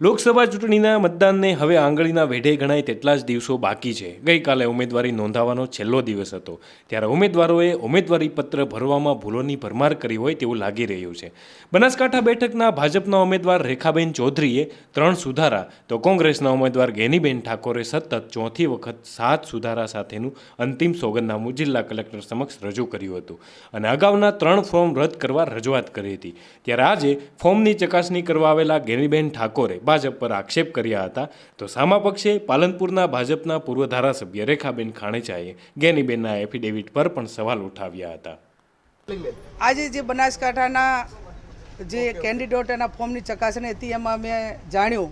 લોકસભા ચૂંટણીના મતદાનને હવે આંગળીના વેઢે ગણાય તેટલા જ દિવસો બાકી છે. ગઈકાલે ઉમેદવારી નોંધાવવાનો છેલ્લો દિવસ હતો. ત્યારે ઉમેદવારોએ ઉમેદવારી પત્ર ભરવામાં ભૂલોની ભરમાર કરી હોય તેવું લાગી રહ્યું છે. બનાસકાંઠા બેઠકના ભાજપના ઉમેદવાર રેખાબેન ચૌધરીએ ત્રણ સુધારા, તો કોંગ્રેસના ઉમેદવાર ગેનીબેન ઠાકોરે સતત ચોથી વખત સાત સુધારા સાથેનું અંતિમ સોગંદનામું જિલ્લા કલેક્ટર સમક્ષ રજૂ કર્યું હતું. અને અગાઉના ત્રણ ફોર્મ રદ કરવા રજૂઆત કરી હતી. ત્યારે આજે ફોર્મની ચકાસણી કરવા આવેલા ગેનીબેન ઠાકોરે ભાજપ પર આક્ષેપ કર્યા હતા. તો સામા પક્ષે પાલનપુરના ભાજપના પૂર્વ ધારાસભ્ય રેખાબેન ખાણેચાએ ગેનીબેનના એફિડેવિટ પર પણ સવાલ ઉઠાવ્યા હતા. આજે જે બનાસકાંઠાના જે કેન્ડિડેટ એના ફોર્મની ચકાસણી હતી, એમાં મેં જાણ્યું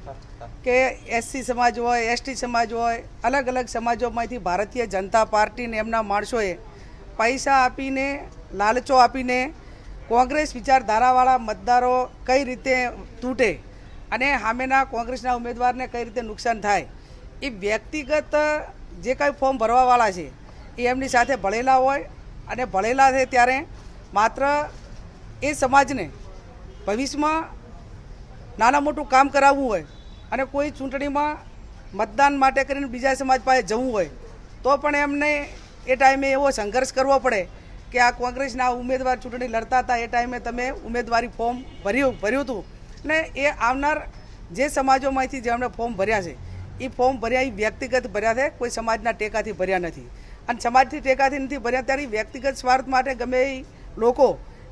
કે એસસી સમાજ હોય, એસટી સમાજ હોય, અલગ અલગ સમાજોમાંથી ભારતીય જનતા પાર્ટીને એમના માણસોએ પૈસા આપીને, લાલચો આપીને કોંગ્રેસ વિચારધારાવાળા મતદારો કઈ રીતે તૂટે? અને સામેના કોંગ્રેસના ઉમેદવારને કઈ રીતે નુકસાન થાય, એ વ્યક્તિગત જે કાંઈ ફોર્મ ભરવાવાળા છે, એ એમની સાથે ભળેલા હોય અને ભળેલા છે ત્યારે માત્ર એ સમાજને ભવિષ્યમાં નાના મોટું કામ કરાવવું હોય અને કોઈ ચૂંટણીમાં મતદાન માટે કરીને બીજા સમાજ પાસે જવું હોય, તો પણ એમને એ ટાઈમે એવો સંઘર્ષ કરવો પડે કે આ કોંગ્રેસના ઉમેદવાર ચૂંટણી લડતા હતા એ ટાઈમે તમે ઉમેદવારી ફોર્મ ભર્યું ભર્યું હતું. ને એ આવનાર જે સમાજોમાંથી જેમણે ફોર્મ ભર્યા છે એ ફોર્મ ભર્યા એ વ્યક્તિગત ભર્યા છે, કોઈ સમાજના ટેકાથી ભર્યા નથી. અને સમાજથી ટેકાથી નથી ભર્યા ત્યારે વ્યક્તિગત સ્વાર્થ માટે ગમે એ લોકો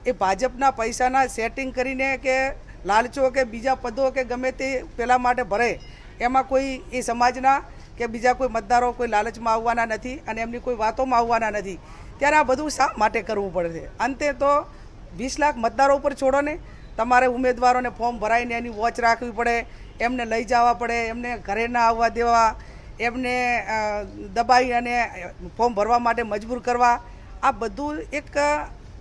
એ ભાજપના પૈસાના સેટિંગ કરીને કે લાલચો કે બીજા પદો કે ગમે તે પેલા માટે ભરે, એમાં કોઈ એ સમાજના કે બીજા કોઈ મતદારો કોઈ લાલચમાં આવવાના નથી અને એમની કોઈ વાતોમાં આવવાના નથી. ત્યારે આ બધું શા માટે કરવું પડે છે? અંતે તો વીસ લાખ મતદારો ઉપર છોડો ને તમારે ઉમેદવારોને ફોર્મ ભરાઈને એની વોચ રાખવી પડે, એમને લઈ જવા પડે, એમને ઘરે ના આવવા દેવા, એમને દબાઈ અને ફોર્મ ભરવા માટે મજબૂર કરવા. આ બધું એક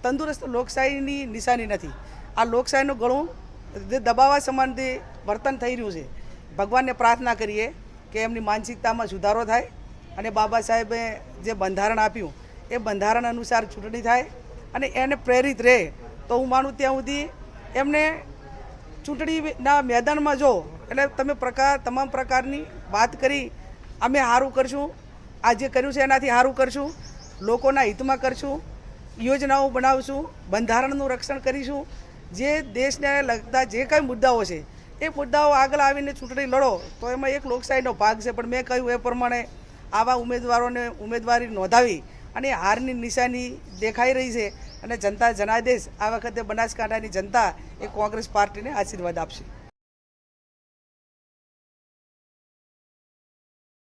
તંદુરસ્ત લોકશાહીની નિશાની નથી. આ લોકશાહીનું ઘણું જે દબાવવા સંબંધી વર્તન થઈ રહ્યું છે. ભગવાનને પ્રાર્થના કરીએ કે એમની માનસિકતામાં સુધારો થાય અને બાબા સાહેબે જે બંધારણ આપ્યું, એ બંધારણ અનુસાર ચૂંટણી થાય અને એને પ્રેરિત રહે. તો હું માનું ત્યાં સુધી એમને ચૂંટણીના મેદાનમાં જો, એટલે તમે પ્રકાર, તમામ પ્રકારની વાત કરી, અમે સારું કરશું આ જે કર્યું છે એનાથી સારું કરશું, લોકોના હિતમાં કરશું, યોજનાઓ બનાવશું, બંધારણનું રક્ષણ કરીશું, જે દેશને લગતા જે કાંઈ મુદ્દાઓ છે, એ મુદ્દાઓ આગળ આવીને ચૂંટણી લડો, તો એમાં એક લોકશાહીનો ભાગ છે. પણ મેં કહ્યું એ પ્રમાણે આવા ઉમેદવારોને ઉમેદવારી નોંધાવી અને હારની નિશાની દેખાઈ રહી છે. અને જનતા જનાદેશ આ વખતે બનાસકાંઠાની જનતા એ કોંગ્રેસ પાર્ટીને આશીર્વાદ આપશે.